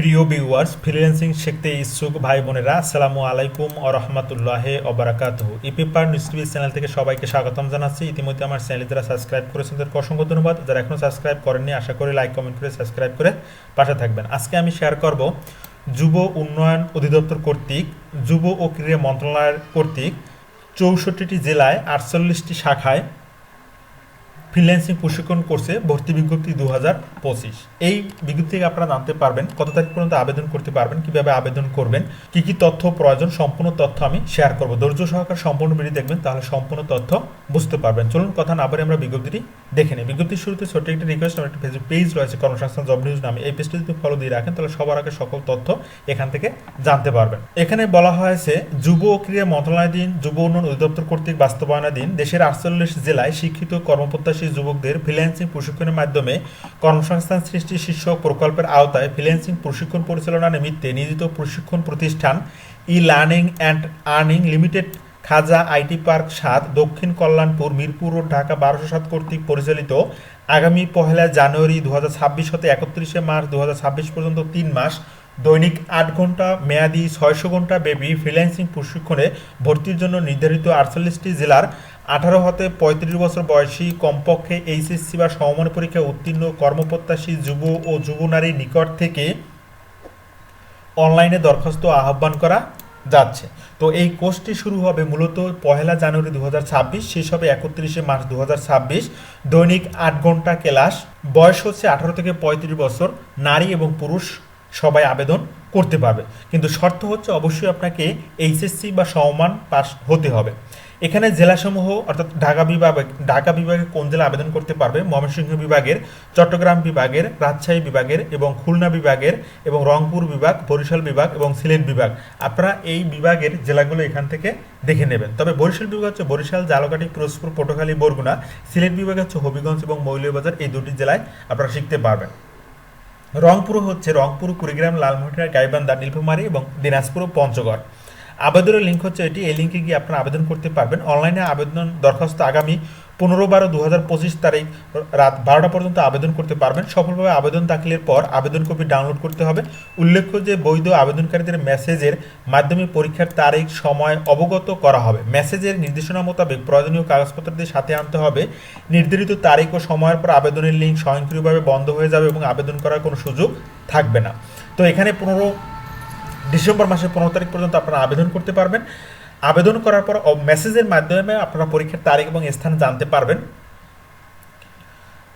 প্রিয় viewers freelancing শিখতে ইচ্ছুক ভাই বোনেরা, আসসালামু আলাইকুম ও রহমতুল্লাহ অবরাকাত e paper news TV channel থেকে সবাইকে স্বাগতম জানাচ্ছি। ইতিমধ্যে আমার চ্যানেল যারা সাবস্ক্রাইব করেছেন, তাদেরকে অসংখ্য ধন্যবাদ। যারা এখনও সাবস্ক্রাইব করেননি, আশা করি লাইক কমেন্ট করে সাবস্ক্রাইব করে পাশে থাকবেন। আজকে আমি শেয়ার করব যুব উন্নয়ন অধিদপ্তর কর্তৃক, যুব ও ক্রীড়া মন্ত্রণালয়ের কর্তৃক চৌষট্টিটি জেলায় আটচল্লিশটি শাখায় ফ্রিল্যান্সিং প্রশিক্ষণ কোর্সে ভর্তি বিজ্ঞপ্তি দু হাজার পঁচিশ। এই বিজ্ঞপ্তি থেকে আপনারা জানতে পারবেন কত তারিখ পর্যন্ত আবেদন করতে পারবেন, কীভাবে আবেদন করবেন, কি কি তথ্য প্রয়োজন, সম্পূর্ণ তথ্য আমি শেয়ার করব। ধৈর্য সহকারে সম্পূর্ণ ভিডিও দেখবেন, তাহলে সম্পূর্ণ তথ্য বুঝতে পারবেন। চলুন কথা না বলে আমরা বিজ্ঞপ্তিটি দেখে নিই। বিজ্ঞপ্তির শুরুতে ছোট্ট একটি রিকোয়েস্ট আমার একটি ফেসবুক পেজ রয়েছে, কর্মসংস্থান জব নিউজ নামে। এই পেজটি যদি ফলো দিয়ে রাখেন, তাহলে সবার আগে সকল তথ্য এখান থেকে জানতে পারবেন। এখানে বলা হয়েছে, যুব ও ক্রীড়া মন্ত্রণালয়াধীন যুব উন্নয়ন অধিদপ্তর কর্তৃক বাস্তবায়নাধীন দেশের আটচল্লিশ জেলায় শিক্ষিত কর্মপ্রত্যাশী যুবকদের ফ্রিল্যান্সিং প্রশিক্ষণের মাধ্যমে কর্মসংস্থান সৃষ্টি শীর্ষক প্রকল্পের আওতায় ফ্রিল্যান্সিং প্রশিক্ষণ পরিচালনা নিমিত্তে নিয়োজিত প্রশিক্ষণ প্রতিষ্ঠান e learning and earning limited Khaja IT park সাত, দক্ষিণ কল্যাণপুর, মিরপুর ও ঢাকা বারোশো সাত কর্তৃক পরিচালিত আগামী পহেলা জানুয়ারি দু হাজার ছাব্বিশ হতে একত্রিশে মার্চ দু হাজার ছাব্বিশ পর্যন্ত তিন মাস দৈনিক আট ঘণ্টা মেয়াদি ছয়শো ঘণ্টা বেবি ফ্রিল্যান্সিং প্রশিক্ষণে ভর্তির জন্য নির্ধারিত আটচল্লিশটি জেলার আঠারো হতে পঁয়ত্রিশ বছর বয়সী কমপক্ষে এইচএসসি বা সমমান পরীক্ষায় উত্তীর্ণ কর্মপ্রত্যাশী যুব ও যুব নারীর নিকট থেকে অনলাইনে দরখাস্ত আহ্বান করা যাচ্ছে। তো এই কোর্সটি শুরু হবে মূলত পহেলা জানুয়ারি দু হাজার শেষ হবে একত্রিশে মার্চ দু হাজার ছাব্বিশ। দৈনিক আট ঘণ্টা ক্লাস। বয়স হচ্ছে আঠারো থেকে পঁয়ত্রিশ বছর। নারী এবং পুরুষ সবাই আবেদন করতে পারবে। কিন্তু শর্ত হচ্ছে অবশ্যই আপনাকে এইচএসসি বা সমমান পাস হতে হবে। এখানে জেলাসমূহ, অর্থাৎ ঢাকা বিভাগ, ঢাকা বিভাগে কোন জেলা আবেদন করতে পারবে? ময়মনসিংহ বিভাগের, চট্টগ্রাম বিভাগের, রাজশাহী বিভাগের এবং খুলনা বিভাগের এবং রংপুর বিভাগ, বরিশাল বিভাগ এবং সিলেট বিভাগ। আপনারা এই বিভাগের জেলাগুলো এখান থেকে দেখে নেবেন। তবে বরিশাল বিভাগ হচ্ছে বরিশাল জালকাটি পিরোজপুর পটুখালী বরগুনা। সিলেট বিভাগ হচ্ছে হবিগঞ্জ এবং মৌলভীবাজার। এই দুটি জেলায় আপনারা শিখতে পারবেন। রংপুর হচ্ছে রংপুর, কুড়িগ্রাম লালমোহনিয়া গাইবান্ধা, নীলফামারী এবং দিনাজপুর পঞ্চগড়। আবেদনের লিঙ্ক হচ্ছে এটি। এই লিঙ্কে গিয়ে আপনারা আবেদন করতে পারবেন। অনলাইনে আবেদন দরখাস্ত আগামী পনেরো বারো দু হাজার পঁচিশ তারিখ রাত বারোটা পর্যন্ত আবেদন করতে পারবেন। সফলভাবে আবেদন দাখিলের পর আবেদন কপি ডাউনলোড করতে হবে। উল্লেখ্য যে বৈধ আবেদনকারীদের মেসেজের মাধ্যমে পরীক্ষার তারিখ, সময় অবগত করা হবে। মেসেজের নির্দেশনা মোতাবেক প্রয়োজনীয় কাগজপত্রদের সাথে আনতে হবে। নির্ধারিত তারিখ ও সময়ের পর আবেদনের লিঙ্ক স্বয়ংক্রিয়ভাবে বন্ধ হয়ে যাবে এবং আবেদন করার কোনো সুযোগ থাকবে না। তো এখানে পনেরো ডিসেম্বর মাসের পনেরো তারিখ পর্যন্ত আপনারা আবেদন করতে পারবেন। আবেদন করার পর মেসেজের মাধ্যমে আপনারা পরীক্ষার তারিখ এবং স্থান জানতে পারবেন।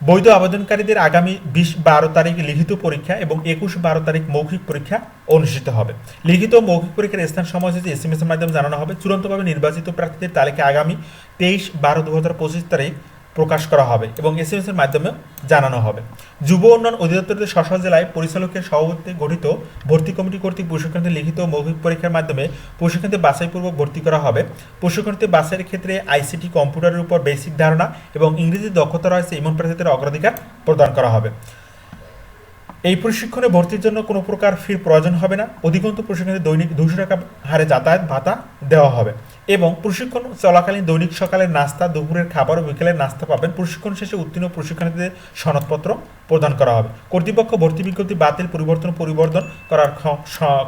বৈধ আবেদনকারীদের আগামী বিশ বারো তারিখ লিখিত পরীক্ষা এবং একুশ বারো তারিখ মৌখিক পরীক্ষা অনুষ্ঠিত হবে। লিখিত মৌখিক পরীক্ষার স্থান সময়সূচি এস এম এস এর মাধ্যমে জানানো হবে। চূড়ান্তভাবে নির্বাচিত প্রার্থীদের তালিকা আগামী তেইশ বারো দু হাজার পঁচিশ তারিখ প্রকাশ করা হবে এবং এস এর মাধ্যমে জানানো হবে। যুব উন্নয়ন অধিদপ্তরের স্ব জেলায় পরিচালকের সভাপতিতে গঠিত ভর্তি কমিটি কর্তৃক প্রশিক্ষণার্থী লিখিত মৌখিক পরীক্ষার মাধ্যমে প্রশিক্ষণার্থী বাছাইপূর্বক ভর্তি করা হবে। প্রশিক্ষণার্থী বাছাইয়ের ক্ষেত্রে আইসিটি কম্পিউটারের উপর বেসিক ধারণা এবং ইংরেজি দক্ষতা রয়েছে এমন প্রার্থীদের অগ্রাধিকার প্রদান করা হবে। এই প্রশিক্ষণে ভর্তির জন্য কোনো প্রকার ফির প্রয়োজন হবে না। অধিকন্ত প্রশিক্ষণে দৈনিক দুশো টাকা হারে যাতায়াত ভাতা দেওয়া হবে এবং প্রশিক্ষণ চলাকালীন দৈনিক সকালের নাস্তা, দুপুরের খাবার ও বিকেলের নাস্তা পাবেন। প্রশিক্ষণ শেষে উত্তীর্ণ প্রশিক্ষণার্থীদের সনদপত্র প্রদান করা হবে। কর্তৃপক্ষ ভর্তি বিজ্ঞপ্তি বাতিল, পরিবর্তন পরিবর্তন করার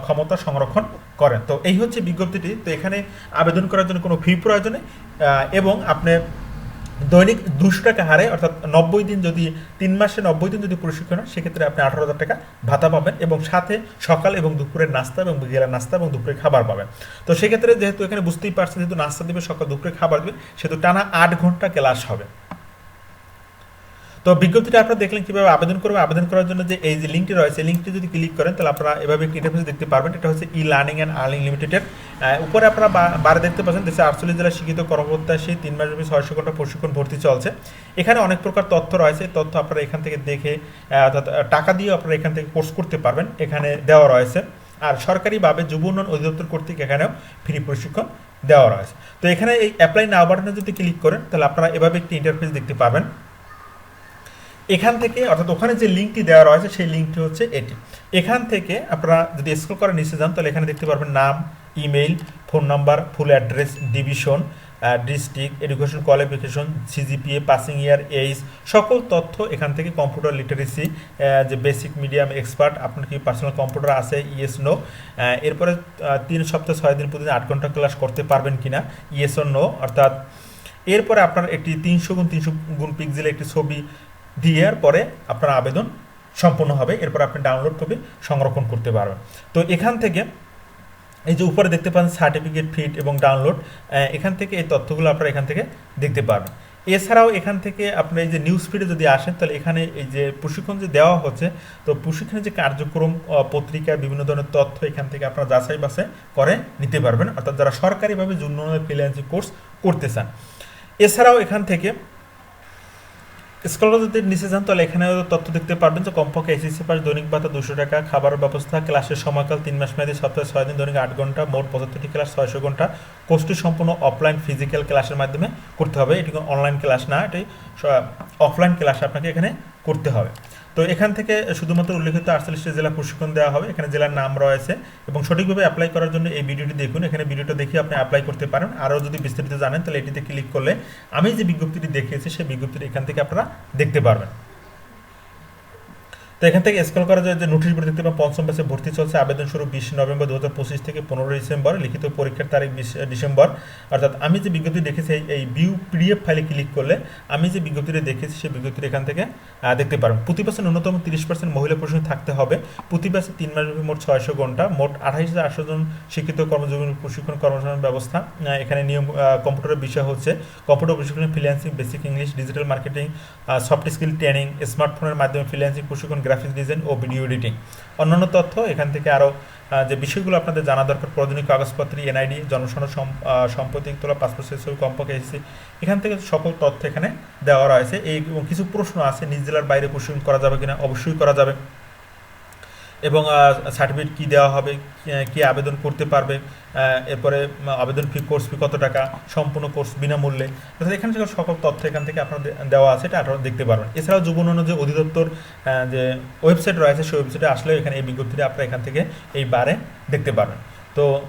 ক্ষমতা সংরক্ষণ করেন। তো এই হচ্ছে বিজ্ঞপ্তিটি। তো এখানে আবেদন করার জন্য কোনো ফি প্রয়োজনে এবং আপনি দৈনিক দুশো টাকা হারে, অর্থাৎ নব্বই দিন যদি, তিন মাসে নব্বই দিন যদি প্রশিক্ষণ হয়, সেক্ষেত্রে আপনি আঠারো হাজার টাকা ভাতা পাবেন এবং সাথে সকাল এবং দুপুরের নাস্তা এবং বিকেলের নাস্তা এবং দুপুরের খাবার পাবেন। তো সেক্ষেত্রে যেহেতু এখানে বুঝতেই পারছেন, যেহেতু নাস্তা দেবে, সকাল দুপুরে খাবার দেবে, সেহেতু টানা আট ঘণ্টা ক্লাস হবে। তো বিজ্ঞপ্তিটা আপনারা দেখলেন কীভাবে আবেদন করবে আবেদন করার জন্য যে এই যে লিঙ্কটি রয়েছে লিঙ্কটি যদি ক্লিক করেন, তাহলে আপনারা এভাবে একটি ইন্টারফেস দেখতে পারবেন। এটা হচ্ছে ই লার্নিং অ্যান্ড আর্নিং লিমিটেডের উপরে আপনারা বারে দেখতে পাচ্ছেন দেশে আটচল্লিশ জেলার শিক্ষিত কর্মকর্তাশী তিন মাস ব্যাপী ছয়শো ঘণ্টা প্রশিক্ষণ ভর্তি চলছে। এখানে অনেক প্রকার তথ্য রয়েছে। তথ্য আপনারা এখান থেকে দেখে অর্থাৎ টাকা দিয়ে আপনারা এখান থেকে কোর্স করতে পারবেন। এখানে দেওয়া রয়েছে। আর সরকারিভাবে যুব উন্নয়ন অধিদপ্তর কর্তৃক এখানেও ফ্রি প্রশিক্ষণ দেওয়া রয়েছে। তো এখানে এই অ্যাপ্লাই নাও বাটনে যদি ক্লিক করেন, তাহলে আপনারা এভাবে একটি ইন্টারফেস দেখতে পাবেন এখান থেকে, অর্থাৎ ওখানে যে লিঙ্কটি দেওয়া রয়েছে, সেই লিঙ্কটি হচ্ছে এটি। এখান থেকে আপনারা যদি স্ক্রল করে নিচে যান, তাহলে এখানে দেখতে পারবেন নাম email phone number full address division district education qualification CGPA passing year age সকল তথ্য এখান থেকে কম্পিউটার লিটারেসি যে বেসিক মিডিয়াম এক্সপার্ট আপনার কি পার্সোনাল কম্পিউটার আছে ইয়েস নো এরপরে তিন সপ্তাহ, ছয় দিন প্রতিদিন আট ঘণ্টা ক্লাস করতে পারবেন কিনা ইয়েস নো অর্থাৎ, এরপরে আপনার একটি তিনশো গুণ তিনশো গুণ পিক্সেলে একটি ছবি দেওয়ার পরে আপনার আবেদন সম্পূর্ণ হবে, এরপর আপনি ডাউনলোড করে সংরক্ষণ করতে পারবেন। তো এখান থেকে এই যে উপরে দেখতে পান সার্টিফিকেট ফিট এবং ডাউনলোড এখান থেকে এই তথ্যগুলো আপনারা এখান থেকে দেখতে পারবেন। এছাড়াও এখান থেকে আপনি এই যে নিউজ ফিডে যদি আসেন, তাহলে এখানে এই যে প্রশিক্ষণ যে দেওয়া হচ্ছে, তো প্রশিক্ষণের যে কার্যক্রম পত্রিকা, বিভিন্ন ধরনের তথ্য এখান থেকে আপনারা যাচাই বাছাই করে নিতে পারবেন। অর্থাৎ যারা সরকারিভাবে জুন ফ্রিল্যান্সিং কোর্স করতে চান। এছাড়াও এখান থেকে স্কলার যদি নিচে যান, তাহলে এখানে তথ্য দেখতে পারবেন যে কমপক্ষে এসএসসি পাস দৈনিক ভাতা দুশো টাকা, খাবার ব্যবস্থা, ক্লাসের সময়কাল তিন মাস মেয়াদী সপ্তাহে ছয় দিন দৈনিক আট ঘণ্টা, মোট পঁচাত্তরটি ক্লাস ছয়শো ঘণ্টা। কোর্সটি সম্পূর্ণ অফলাইন ফিজিক্যাল ক্লাসের মাধ্যমে করতে হবে। এটি অনলাইন ক্লাস না, এটি অফলাইন ক্লাস আপনাকে এখানে করতে হবে। তো এখান থেকে শুধুমাত্র উল্লেখিত আটচল্লিশটি জেলা প্রশিক্ষণ দেওয়া হবে। এখানে জেলার নাম রয়েছে এবং সঠিকভাবে অ্যাপ্লাই করার জন্য এই ভিডিওটি দেখুন। এখানে ভিডিওটা দেখে আপনি অ্যাপ্লাই করতে পারেন। আরও যদি বিস্তারিত জানেন, তাহলে এটিতে ক্লিক করলে আমি যে বিজ্ঞপ্তিটি দেখিয়েছি, সেই বিজ্ঞপ্তিটি এখান থেকে আপনারা দেখতে পারবেন। তো এখান থেকে স্ক্রল করা যায় যে নোটিশ বোর্ড দেখতে পাবেন পঞ্চম ব্যাচে ভর্তি চলছে। আবেদন শুরু বিশ নভেম্বর দু হাজার পঁচিশ থেকে পনেরো ডিসেম্বর, লিখিত পরীক্ষার তারিখ বিশ ডিসেম্বর। অর্থাৎ আমি যে বিজ্ঞপ্তি দেখেছি, এই- ভিউ পিডিএফ ফাইলে ক্লিক করলে আমি যে বিজ্ঞপ্তিটি দেখেছি, সেই বিজ্ঞপ্তিটি এখান থেকে দেখতে পারবেন প্রতি বছর ন্যূনতম তিরিশ পার্সেন্ট মহিলা প্রশিক্ষণ থাকতে হবে। প্রতি বছর তিন মাস মোট ছয়শো ঘণ্টা, মোট আঠাইশ হাজার আটশো জন শিক্ষিত কর্মজীবী প্রশিক্ষণ কর্মসংস্থান ব্যবস্থা এখানে নিয়ম কম্পিউটারের বিষয় হচ্ছে কম্পিউটার প্রশিক্ষণ freelancing basic English digital marketing soft skill training স্মার্টফোনের মাধ্যমে ফ্রিল্যান্সিং প্রশিক্ষণ গ্রাফিক্স ডিজাইন ও ভিডিও এডিটিং অন্যান্য তথ্য এখান থেকে আরও যে বিষয়গুলো আপনাদের জানা দরকার, প্রয়োজনীয় কাগজপত্র এনআইডি জনসনদ সম্পত্তি, তোলা পাসপোর্ট সাইজ ছবি কমপক্ষে এসেছি এখান থেকে সকল তথ্য এখানে দেওয়া রয়েছে। এই কিছু প্রশ্ন আছে, নিজ জেলার বাইরে প্রশ্ন করা যাবে কিনা? অবশ্যই করা যাবে। এবং সার্টিফিকেট কী দেওয়া হবে, কি- আবেদন করতে পারবে এরপরে আবেদন ফি কোর্স ফি কত টাকা, সম্পূর্ণ কোর্স বিনামূল্যে। অর্থাৎ এখানে থেকে সকল তথ্য এখান থেকে আপনার দেওয়া আছে, এটা আপনারা দেখতে পারবেন। এছাড়াও যুব উন্নয়ন যে অধিদপ্তর যে ওয়েবসাইট রয়েছে, সেই ওয়েবসাইটে আসলেও এখানে এই বিজ্ঞপ্তিটা আপনারা এখান থেকে এই বারে দেখতে পারবেন। তো